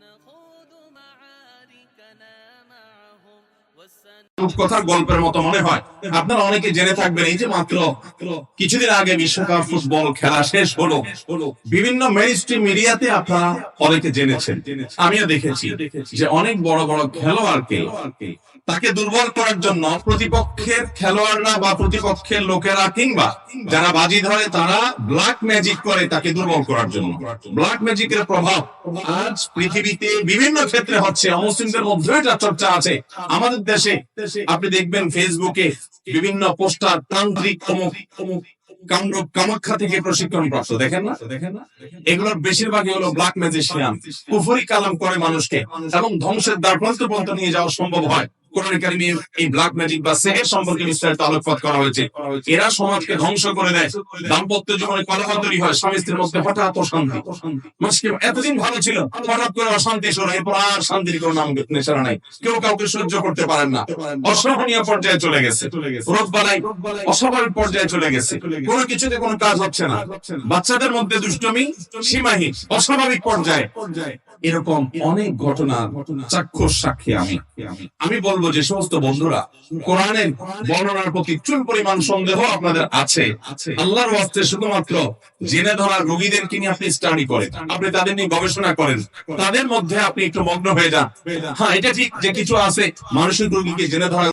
نخوض معاركنا. গল্পের মতো মনে হয়। আপনারা অনেকে জেনে থাকবেন, এই যে মাত্র কিছুদিন আগে বিশ্বকাপ ফুটবল খেলা শেষ হলো। বিভিন্ন মিডিয়াতে আপনারা অনেকে জেনেছেন। আমিও দেখেছি যে অনেক বড় বড় খেলোয়াড়কে তাকে দুর্বল করার জন্য প্রতিপক্ষের খেলোয়াড়রা বা প্রতিপক্ষের লোকেরা কিংবা যারা বাজি ধরে, তারা ব্ল্যাক ম্যাজিক করে তাকে দুর্বল করার জন্য। ব্ল্যাক ম্যাজিকের প্রভাব আজ পৃথিবীতে বিভিন্ন ক্ষেত্রে হচ্ছে। অমুসলিমদের মধ্যে এটা চর্চা আছে। আমাদের দেশে আপনি দেখবেন ফেসবুকে বিভিন্ন পোস্টার তান্ত্রিক কামরূপ কামাখ্যা থেকে প্রশিক্ষণ প্রাপ্ত। দেখেন না? দেখেন না এগুলোর বেশিরভাগই হলো ব্ল্যাক ম্যাজিশিয়ান কুফরি কালাম করে মানুষকে এবং ধ্বংসের দ্বার পর্যন্ত নিয়ে যাওয়া সম্ভব হয়। কেউ কাউকে সহ্য করতে পারেন না। অসহনীয় পর্যায়ে চলে গেছে। অস্বাভাবিক পর্যায়ে চলে গেছে। কোনো কিছুতে কোনো কাজ হচ্ছে না। বাচ্চাদের মধ্যে দুষ্টমি সীমাহীন, অস্বাভাবিক পর্যায়ে। এরকম অনেক ঘটনা চাক্ষুষ সাক্ষী আমি। আমি বলব যে সমস্ত বন্ধুরা কোরআনের বর্ণনার প্রতি চুল পরিমাণ সন্দেহ আপনাদের আছে। আল্লাহর ওয়াস্তে শুধুমাত্র জেনে ধরা রোগীদেরকে নিয়ে আপনি স্টাডি করেন আপনি তাদের নিয়ে গবেষণা করেন তাদের মধ্যে আপনি একটু মগ্ন হয়ে যান। হ্যাঁ এটা ঠিক যে কিছু আছে মানসিক রোগীকে জেনে ধরা